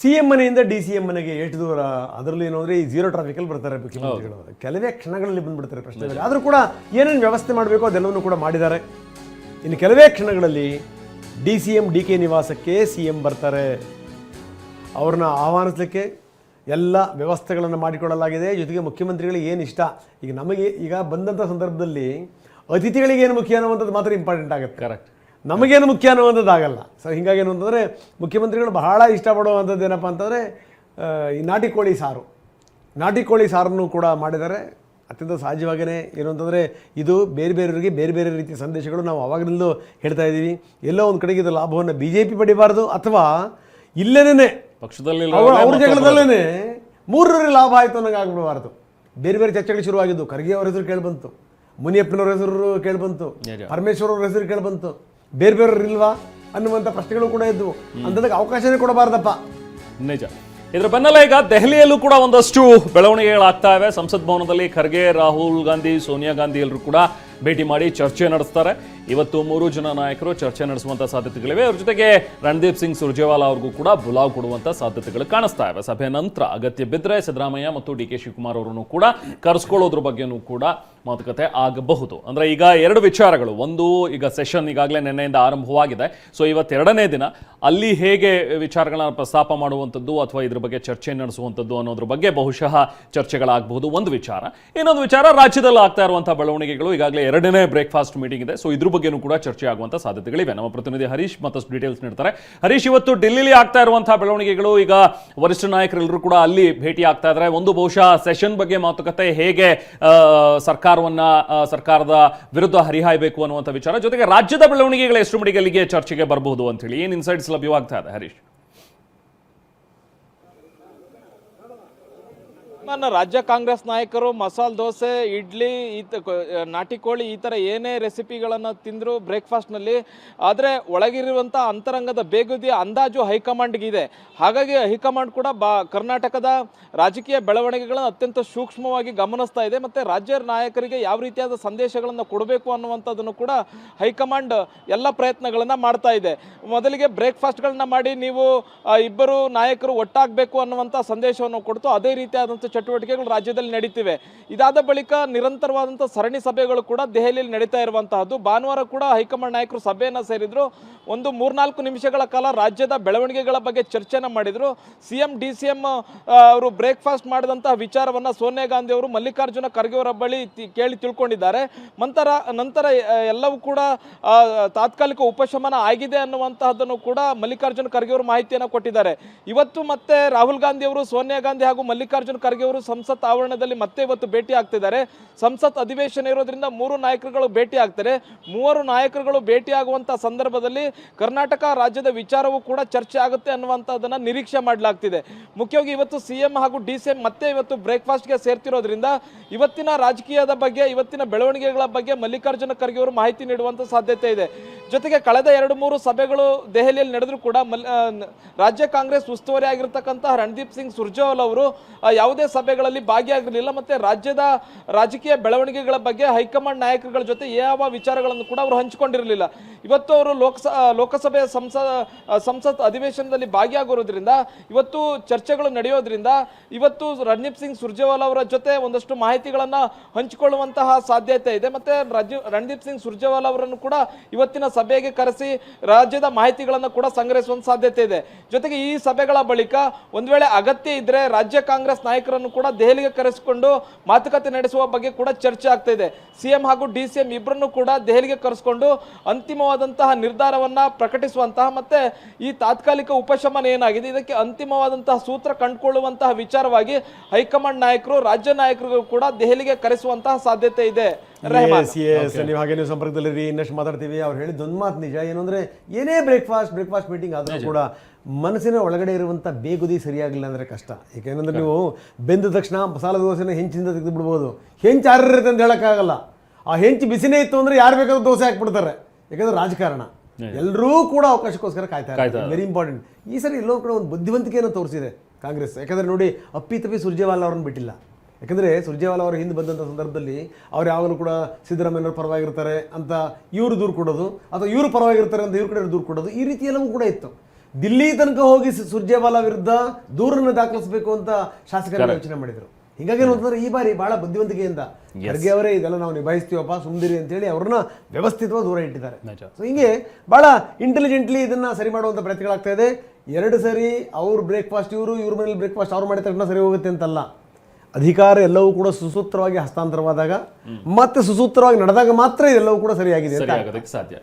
C M ಮನೆಯಿಂದ D C M ಮನೆಗೆ ಎಷ್ಟು ದೂರ ಅದರಲ್ಲಿ ಏನು ಅಂದರೆ ಈ ಜೀರೋ ಟ್ರಾಫಿಕಲ್ಲಿ ಬರ್ತಾರೆ ಮುಖ್ಯಮಂತ್ರಿಗಳು. ಕೆಲವೇ ಕ್ಷಣಗಳಲ್ಲಿ ಬಂದುಬಿಡ್ತಾರೆ ಪ್ರಶ್ನೆ ಆದರೂ ಕೂಡ ಏನೇನು ವ್ಯವಸ್ಥೆ ಮಾಡಬೇಕು ಅದೆಲ್ಲವನ್ನು ಕೂಡ ಮಾಡಿದ್ದಾರೆ. ಇನ್ನು ಕೆಲವೇ ಕ್ಷಣಗಳಲ್ಲಿ D C M D K ನಿವಾಸಕ್ಕೆ ಸಿ ಎಂ ಬರ್ತಾರೆ. ಅವ್ರನ್ನ ಆಹ್ವಾನಿಸಲಿಕ್ಕೆ ಎಲ್ಲ ವ್ಯವಸ್ಥೆಗಳನ್ನು ಮಾಡಿಕೊಳ್ಳಲಾಗಿದೆ. ಜೊತೆಗೆ ಮುಖ್ಯಮಂತ್ರಿಗಳಿಗೆ ಏನು ಇಷ್ಟ? ಈಗ ನಮಗೆ ಈಗ ಬಂದಂಥ ಸಂದರ್ಭದಲ್ಲಿ ಅತಿಥಿಗಳಿಗೆ ಏನು ಮುಖ್ಯ ಅನ್ನುವಂಥದ್ದು ಮಾತ್ರ ಇಂಪಾರ್ಟೆಂಟ್ ಆಗುತ್ತೆ. ಕರೆಕ್ಟ್ ನಮಗೇನು ಮುಖ್ಯ ಅನ್ನುವಂಥದ್ದು ಆಗಲ್ಲ ಸೊ ಹೀಗಾಗಿ ಏನು ಅಂತಂದರೆ ಮುಖ್ಯಮಂತ್ರಿಗಳು ಬಹಳ ಇಷ್ಟಪಡುವಂಥದ್ದು ಏನಪ್ಪ ಅಂತಂದರೆ ಈ ನಾಟಿ ಕೋಳಿ ಸಾರು. ನಾಟಿ ಕೋಳಿ ಸಾರನ್ನು ಕೂಡ ಮಾಡಿದ್ದಾರೆ. ಅತ್ಯಂತ ಸಹಜವಾಗಿಯೇ ಏನು ಅಂತಂದರೆ ಇದು ಬೇರೆ ಬೇರೆಯವರಿಗೆ ಬೇರೆ ಬೇರೆ ರೀತಿಯ ಸಂದೇಶಗಳು ನಾವು ಆವಾಗಲಿಂದ ಹೇಳ್ತಾ ಇದ್ದೀವಿ. ಎಲ್ಲೋ ಒಂದು ಕಡೆಗೆ ಇದು ಲಾಭವನ್ನು ಬಿ ಜೆ ಪಿ ಪಡಿಬಾರ್ದು ಅಥವಾ ಇಲ್ಲೇನೇ ಪಕ್ಷದಲ್ಲಿ ಅವ್ರ ಜಗಳದಲ್ಲೇ ಮೂರರಲ್ಲಿ ಲಾಭ ಆಯಿತು ಅನ್ನೋಂಗೆ ಆಗ್ಬಿಡಬಾರ್ದು. ಬೇರೆ ಬೇರೆ ಚರ್ಚೆಗಳು ಶುರುವಾಗಿದ್ದು. ಖರ್ಗೆ ಅವ್ರ ಹೆಸರು ಕೇಳಿಬಂತು. ಮುನಿಯಪ್ಪನವ್ರ ಹೆಸರು ಕೇಳಿಬಂತು. ಪರಮೇಶ್ವರ್ ಅವ್ರ ಹೆಸರು ಕೇಳಿಬಂತು. ಬೇರೆ ಬೇರೆ ಇಲ್ವಾ ಅನ್ನುವಂಥ ಪ್ರಶ್ನೆಗಳು ಕೂಡ ಇದ್ವು. ಅಂಥದಕ್ಕೆ ಅವಕಾಶನೇ ಕೊಡಬಾರ್ದಪ್ಪ. ನಿಜ. ಇದರ ಬೆನ್ನಲ್ಲೇ ಈಗ ದೆಹಲಿಯಲ್ಲೂ ಕೂಡ ಒಂದಷ್ಟು ಬೆಳವಣಿಗೆಗಳಾಗ್ತಾ ಇವೆ. ಸಂಸತ್ ಭವನದಲ್ಲಿ ಖರ್ಗೆ ರಾಹುಲ್ ಗಾಂಧಿ ಸೋನಿಯಾ ಗಾಂಧಿ ಎಲ್ಲರೂ ಕೂಡ ಭೇಟಿ ಮಾಡಿ ಚರ್ಚೆ ನಡೆಸ್ತಾರೆ. ಇವತ್ತು ಮೂರು ಜನ ನಾಯಕರು ಚರ್ಚೆ ನಡೆಸುವಂಥ ಸಾಧ್ಯತೆಗಳಿವೆ. ಅವ್ರ ಜೊತೆಗೆ ರಣದೀಪ್ ಸಿಂಗ್ ಸುರ್ಜೇವಾಲಾ ಅವ್ರಿಗೂ ಕೂಡ ಬುಲಾವ್ ಕೊಡುವಂತ ಸಾಧ್ಯತೆಗಳು ಕಾಣಿಸ್ತಾ ಇವೆ. ಸಭೆ ನಂತರ ಅಗತ್ಯ ಬಿದ್ದರೆ ಸಿದ್ದರಾಮಯ್ಯ ಮತ್ತು ಡಿ ಕೆ ಶಿವಕುಮಾರ್ ಅವರನ್ನು ಕೂಡ ಕರೆಸ್ಕೊಳ್ಳೋದ್ರ ಬಗ್ಗೆನೂ ಕೂಡ ಮಾತುಕತೆ ಆಗಬಹುದು. ಅಂದ್ರೆ ಈಗ ಎರಡು ವಿಚಾರಗಳು. ಒಂದು ಈಗ ಸೆಷನ್ ಈಗಾಗಲೇ ನಿನ್ನೆಯಿಂದ ಆರಂಭವಾಗಿದೆ. ಸೊ ಇವತ್ತೆರಡನೇ ದಿನ ಅಲ್ಲಿ ಹೇಗೆ ವಿಚಾರಗಳನ್ನ ಪ್ರಸ್ತಾಪ ಮಾಡುವಂಥದ್ದು ಅಥವಾ ಇದ್ರ ಬಗ್ಗೆ ಚರ್ಚೆ ನಡೆಸುವಂಥದ್ದು ಅನ್ನೋದ್ರ ಬಗ್ಗೆ ಬಹುಶಃ ಚರ್ಚೆಗಳಾಗಬಹುದು. ಒಂದು ವಿಚಾರ. ಇನ್ನೊಂದು ವಿಚಾರ ರಾಜ್ಯದಲ್ಲಿ ಆಗ್ತಾ ಇರುವಂಥ ಬೆಳವಣಿಗೆಗಳು ಈಗಾಗಲೇ ಎರಡನೇ ಬ್ರೇಕ್ಫಾಸ್ಟ್ ಮೀಟಿಂಗ್ ಇದೆ. ಸೊ ಇದ್ರ ಬಗ್ಗೆನೂ ಕೂಡ ಚರ್ಚೆ ಆಗುವಂಥ ಸಾಧ್ಯತೆಗಳಿವೆ. ನಮ್ಮ ಪ್ರತಿನಿಧಿ ಹರೀಶ್ ಮತ್ತಷ್ಟು ಡೀಟೇಲ್ಸ್ ನೀಡ್ತಾರೆ. ಹರೀಶ್ ಇವತ್ತು ಡೆಲ್ಲಿಲಿ ಆಗ್ತಾ ಇರುವಂತಹ ಬೆಳವಣಿಗೆಗಳು ಈಗ ವರಿಷ್ಠ ನಾಯಕರೆಲ್ಲರೂ ಕೂಡ ಅಲ್ಲಿ ಭೇಟಿ ಆಗ್ತಾ ಇದ್ದಾರೆ. ಒಂದು ಬಹುಶಃ ಸೆಷನ್ ಬಗ್ಗೆ ಮಾತುಕತೆ ಹೇಗೆ ಆ, ಸರ್ಕಾರವನ್ನ ಸರ್ಕಾರದ ವಿರುದ್ಧ ಹರಿಹಾಯಬೇಕು ಅನ್ನುವಂಥ ವಿಚಾರ. ಜೊತೆಗೆ ರಾಜ್ಯದ ಬೆಳವಣಿಗೆಗಳ ಎಷ್ಟು ಅಲ್ಲಿಗೆ ಚರ್ಚೆಗೆ ಬರಬಹುದು ಅಂತ ಹೇಳಿ ಏನು ಇನ್ಸೈಟ್ಸ್ ಲಭ್ಯವಾಗ್ತಾ ಇದೆ ಹರೀಶ್? ನನ್ನ ರಾಜ್ಯ ಕಾಂಗ್ರೆಸ್ ನಾಯಕರು, ಮಸಾಲೆ ದೋಸೆ, ಇಡ್ಲಿ, ಈ ತ- ಕೊ- ನಾಟಿ ಕೋಳಿ, ಈ ಥರ ಏನೇ ರೆಸಿಪಿಗಳನ್ನು ತಿಂದರು ಬ್ರೇಕ್ಫಾಸ್ಟ್ನಲ್ಲಿ, ಆದರೆ ಒಳಗಿರುವಂಥ ಅಂತರಂಗದ ಬೇಗುದಿ ಅಂದಾಜು ಹೈಕಮಾಂಡ್ಗಿದೆ. ಹಾಗಾಗಿ ಹೈಕಮಾಂಡ್ ಕೂಡ ಬಾ, ಕರ್ನಾಟಕದ ರಾಜಕೀಯ ಬೆಳವಣಿಗೆಗಳನ್ನು ಅತ್ಯಂತ ಸೂಕ್ಷ್ಮವಾಗಿ ಗಮನಿಸ್ತಾ ಇದೆ, ಮತ್ತು ರಾಜ್ಯ ನಾಯಕರಿಗೆ ಯಾವ ರೀತಿಯಾದ ಸಂದೇಶಗಳನ್ನು ಕೊಡಬೇಕು ಅನ್ನುವಂಥದ್ದನ್ನು ಕೂಡ ಹೈಕಮಾಂಡ್ ಎಲ್ಲ ಪ್ರಯತ್ನಗಳನ್ನು ಮಾಡ್ತಾ ಇದೆ. ಮೊದಲಿಗೆ ಬ್ರೇಕ್ಫಾಸ್ಟ್ಗಳನ್ನ ಮಾಡಿ ನೀವು ಇಬ್ಬರು ನಾಯಕರು ಒಟ್ಟಾಗಬೇಕು ಅನ್ನುವಂಥ ಸಂದೇಶವನ್ನು ಕೊಡ್ತು. ಅದೇ ರೀತಿಯಾದಂಥ ಚಟುವಟಿಕೆಗಳು ರಾಜ್ಯದಲ್ಲಿ ನಡೀತಿವೆ. ಇದಾದ ಬಳಿಕ ನಿರಂತರವಾದಂಥ ಸರಣಿ ಸಭೆಗಳು ಕೂಡ ದೆಹಲಿಯಲ್ಲಿ ನಡೀತಾ ಇರುವಂತಹದ್ದು. ಭಾನುವಾರ ಕೂಡ ಹೈಕಮಾಂಡ್ ನಾಯಕರು ಸಭೆಯನ್ನು ಸೇರಿದ್ರು. ಒಂದು ಮೂರ್ನಾಲ್ಕು ನಿಮಿಷಗಳ ಕಾಲ ರಾಜ್ಯದ ಬೆಳವಣಿಗೆಗಳ ಬಗ್ಗೆ ಚರ್ಚೆನ ಮಾಡಿದ್ರು. ಸಿಎಂ ಡಿ ಅವರು ಬ್ರೇಕ್ಫಾಸ್ಟ್ ಮಾಡಿದಂತಹ ವಿಚಾರವನ್ನು ಸೋನಿಯಾ ಗಾಂಧಿ ಅವರು ಮಲ್ಲಿಕಾರ್ಜುನ ಖರ್ಗೆ ಅವರ ಬಳಿ ಕೇಳಿ ತಿಳ್ಕೊಂಡಿದ್ದಾರೆ. ನಂತರ ನಂತರ ಎಲ್ಲವೂ ಕೂಡ ತಾತ್ಕಾಲಿಕ ಉಪಶಮನ ಆಗಿದೆ ಅನ್ನುವಂತಹದ್ದನ್ನು ಕೂಡ ಮಲ್ಲಿಕಾರ್ಜುನ ಖರ್ಗೆ ಅವರು ಮಾಹಿತಿಯನ್ನು ಕೊಟ್ಟಿದ್ದಾರೆ. ಇವತ್ತು ಮತ್ತೆ ರಾಹುಲ್ ಗಾಂಧಿ ಅವರು, ಸೋನಿಯಾ ಗಾಂಧಿ ಹಾಗೂ ಮಲ್ಲಿಕಾರ್ಜುನ ಖರ್ಗೆ ಅವರು ಸಂಸತ್ ಆವರಣದಲ್ಲಿ ಮತ್ತೆ ಇವತ್ತು ಭೇಟಿ ಆಗ್ತಿದ್ದಾರೆ. ಸಂಸತ್ ಅಧಿವೇಶನ ಇರೋದ್ರಿಂದ ಮೂರು ನಾಯಕರುಗಳು ಭೇಟಿ ಆಗ್ತಾರೆ. ಮೂವರು ನಾಯಕರುಗಳು ಭೇಟಿ ಆಗುವಂತ ಸಂದರ್ಭದಲ್ಲಿ ಕರ್ನಾಟಕ ರಾಜ್ಯದ ವಿಚಾರವೂ ಕೂಡ ಚರ್ಚೆ ಆಗುತ್ತೆ ಅನ್ನುವಂಥದ್ದನ್ನು ನಿರೀಕ್ಷೆ ಮಾಡಲಾಗ್ತಿದೆ. ಮುಖ್ಯವಾಗಿ ಇವತ್ತು ಸಿ ಎಂ ಹಾಗೂ ಡಿ ಮತ್ತೆ ಇವತ್ತು ಬ್ರೇಕ್ಫಾಸ್ಟ್ಗೆ ಸೇರ್ತಿರೋದ್ರಿಂದ ಇವತ್ತಿನ ರಾಜಕೀಯದ ಬಗ್ಗೆ, ಇವತ್ತಿನ ಬೆಳವಣಿಗೆಗಳ ಬಗ್ಗೆ ಮಲ್ಲಿಕಾರ್ಜುನ ಖರ್ಗೆ ಅವರು ಮಾಹಿತಿ ನೀಡುವಂತ ಸಾಧ್ಯತೆ ಇದೆ. ಜೊತೆಗೆ ಕಳೆದ ಎರಡು ಮೂರು ಸಭೆಗಳು ದೆಹಲಿಯಲ್ಲಿ ನಡೆದರೂ ಕೂಡ ರಾಜ್ಯ ಕಾಂಗ್ರೆಸ್ ಉಸ್ತುವಾರಿ ಆಗಿರ್ತಕ್ಕಂಥ ರಣದೀಪ್ ಸಿಂಗ್ ಸುರ್ಜೇವಾಲ್ ಅವರು ಯಾವುದೇ ಸಭೆಗಳಲ್ಲಿ ಭಾಗಿಯಾಗಿರಲಿಲ್ಲ ಮತ್ತೆ ರಾಜ್ಯದ ರಾಜಕೀಯ ಬೆಳವಣಿಗೆಗಳ ಬಗ್ಗೆ ಹೈಕಮಾಂಡ್ ನಾಯಕರುಗಳ ಜೊತೆ ಯಾವ ವಿಚಾರಗಳನ್ನು ಕೂಡ ಅವರು ಹಂಚಿಕೊಂಡಿರಲಿಲ್ಲ. ಇವತ್ತು ಅವರು ಲೋಕಸ ಲೋಕಸಭೆ ಸಂಸ, ಸಂಸತ್ ಅಧಿವೇಶನದಲ್ಲಿ ಭಾಗಿಯಾಗಿರೋದ್ರಿಂದ ಇವತ್ತು ಚರ್ಚೆಗಳು ನಡೆಯೋದ್ರಿಂದ, ಇವತ್ತು ರಣದೀಪ್ ಸಿಂಗ್ ಸುರ್ಜೇವಾಲಾ ಅವರ ಜೊತೆ ಒಂದಷ್ಟು ಮಾಹಿತಿಗಳನ್ನು ಹಂಚಿಕೊಳ್ಳುವಂತಹ ಸಾಧ್ಯತೆ ಇದೆ. ಮತ್ತೆ ರಾಜ್ಯ, ರಣದೀಪ್ ಸಿಂಗ್ ಸುರ್ಜೇವಾಲಾ ಅವರನ್ನು ಕೂಡ ಇವತ್ತಿನ ಸಭೆಗೆ ಕರೆಸಿ ರಾಜ್ಯದ ಮಾಹಿತಿಗಳನ್ನು ಕೂಡ ಸಂಗ್ರಹಿಸುವಂತ ಸಾಧ್ಯತೆ ಇದೆ. ಜೊತೆಗೆ ಈ ಸಭೆಗಳ ಬಳಿಕ ಒಂದು ವೇಳೆ ಅಗತ್ಯ ಇದ್ರೆ ರಾಜ್ಯ ಕಾಂಗ್ರೆಸ್ ನಾಯಕರನ್ನು ಕೂಡ ದೆಹಲಿಗೆ ಕರೆಸಿಕೊಂಡು ಮಾತುಕತೆ ನಡೆಸುವ ಬಗ್ಗೆ ಕೂಡ ಚರ್ಚೆ ಆಗ್ತಾ ಇದೆ. ಸಿಎಂ ಹಾಗೂ ಡಿ ಸಿ ಎಂ ಇಬ್ಬರನ್ನು ಕೂಡ ದೆಹಲಿಗೆ ಕರೆಸಿಕೊಂಡು ಅಂತಿಮವಾದಂತಹ ನಿರ್ಧಾರವನ್ನ ಪ್ರಕಟಿಸುವಂತಹ ಮತ್ತೆ ಈ ತಾತ್ಕಾಲಿಕ ಉಪಶಮನ ಏನಾಗಿದೆ, ಇದಕ್ಕೆ ಅಂತಿಮವಾದಂತಹ ಸೂತ್ರ ಕಂಡುಕೊಳ್ಳುವಂತಹ ವಿಚಾರವಾಗಿ ಹೈಕಮಾಂಡ್ ನಾಯಕರು, ರಾಜ್ಯ ನಾಯಕರು ಕೂಡ ದೆಹಲಿಗೆ ಕರೆಸುವಂತಹ ಸಾಧ್ಯತೆ ಇದೆ. ಎಸ್ ಎಸ್ ನೀವು ಹಾಗೆ ನೀವು ಸಂಪರ್ಕದಲ್ಲಿರಿ ಇನ್ನಷ್ಟು ಮಾತಾಡ್ತೀವಿ ಅವ್ರು ಹೇಳಿದ ಒಂದು ಮಾತು ನಿಜ. ಏನು ಅಂದ್ರೆ ಏನೇ ಬ್ರೇಕ್ಫಾಸ್ಟ್ ಬ್ರೇಕ್ಫಾಸ್ಟ್ ಮೀಟಿಂಗ್ ಆದರೂ ಕೂಡ ಮನಸ್ಸಿನ ಒಳಗಡೆ ಇರುವಂಥ ಬೇಗುದಿ ಸರಿಯಾಗಿಲ್ಲ ಅಂದರೆ ಕಷ್ಟ. ಏಕೆಂದ್ರೆ ನೀವು ಬೆಂದ ತಕ್ಷಣ ಮಸಾಲೆ ದೋಸೆನ ಹೆಂಚಿಂದ ತೆಗೆದು ಬಿಡ್ಬೋದು ಹೆಂಚು ಆರಿರುತ್ತೆ ಅಂತ ಹೇಳೋಕ್ಕಾಗಲ್ಲ. ಆ ಹೆಂಚು ಬಿಸಿನೇ ಇತ್ತು ಅಂದರೆ ಯಾರು ಬೇಕಾದ್ರೂ ದೋಸೆ ಹಾಕ್ಬಿಡ್ತಾರೆ. ಯಾಕಂದ್ರೆ ರಾಜಕಾರಣ. ಎಲ್ಲರೂ ಕೂಡ ಅವಕಾಶಕ್ಕೋಸ್ಕರ ಕಾಯ್ತಾರೆ ವೆರಿ ಇಂಪಾರ್ಟೆಂಟ್ ಈ ಸರಿ ಎಲ್ಲೋ ಕೂಡ ಒಂದು ಬುದ್ಧಿವಂತಿಕೆಯನ್ನು ತೋರಿಸಿದೆ ಕಾಂಗ್ರೆಸ್. ಯಾಕಂದ್ರೆ ನೋಡಿ ಅಪ್ಪಿ ತಪ್ಪಿ ಸುರ್ಜೇವಾಲಾ ಅವ್ರನ್ನ ಬಿಟ್ಟಿಲ್ಲ. ಯಾಕಂದರೆ ಸುರ್ಜೇವಾಲ ಅವರು ಹಿಂದೆ ಬಂದಂಥ ಸಂದರ್ಭದಲ್ಲಿ ಅವ್ರು ಯಾವಾಗಲೂ ಕೂಡ ಸಿದ್ದರಾಮಯ್ಯವ್ರ ಪರವಾಗಿರ್ತಾರೆ ಅಂತ ಇವರು ದೂರು ಕೊಡೋದು ಅಥವಾ ಇವರು ಪರವಾಗಿರ್ತಾರೆ ಅಂತ ಇವ್ರ ಕಡೆ ದೂರು ಕೊಡೋದು ಈ ರೀತಿ ಎಲ್ಲವೂ ಕೂಡ ಇತ್ತು. ದಿಲ್ಲಿ ತನಕ ಹೋಗಿ ಸುರ್ಜೇವಾಲ ವಿರುದ್ಧ ದೂರನ್ನು ದಾಖಲಿಸಬೇಕು ಅಂತ ಶಾಸಕರು ಯೋಚನೆ ಮಾಡಿದ್ರು. ಹೀಗಾಗಿ ಏನಂತಂದ್ರೆ ಈ ಬಾರಿ ಬಹಳ ಬುದ್ಧಿವಂತಿಕೆಯಿಂದ ಖರ್ಗೆ ಅವರೇ ಇದೆಲ್ಲ ನಾವು ನಿಭಾಯಿಸ್ತೀವಪ್ಪ ಸುಮ್ದಿರಿ ಅಂತೇಳಿ ಅವ್ರನ್ನ ವ್ಯವಸ್ಥಿತವಾಗಿ ದೂರ ಇಟ್ಟಿದ್ದಾರೆ. ಸೊ ಹಿಂಗೆ ಬಹಳ ಇಂಟೆಲಿಜೆಂಟ್ಲಿ ಇದನ್ನ ಸರಿ ಮಾಡುವಂಥ ಪ್ರಯತ್ನಗಳಾಗ್ತಾ ಇದೆ. ಎರಡು ಸರಿ ಅವ್ರ ಬ್ರೇಕ್ಫಾಸ್ಟ್ ಇವರು ಇವ್ರ ಮನೇಲಿ ಬ್ರೇಕ್ಫಾಸ್ಟ್ ಅವ್ರು ಮಾಡಿದ ತಕ್ಷಣ ಸರಿ ಹೋಗುತ್ತೆ ಅಂತಲ್ಲ. ಅಧಿಕಾರ ಎಲ್ಲವೂ ಕೂಡ ಸುಸೂತ್ರವಾಗಿ ಹಸ್ತಾಂತರವಾದಾಗ ಮತ್ತೆ ಸುಸೂತ್ರವಾಗಿ ನಡೆದಾಗ ಮಾತ್ರ ಇದೆಲ್ಲವೂ ಕೂಡ ಸರಿಯಾಗಿದೆ ಸಾಧ್ಯ.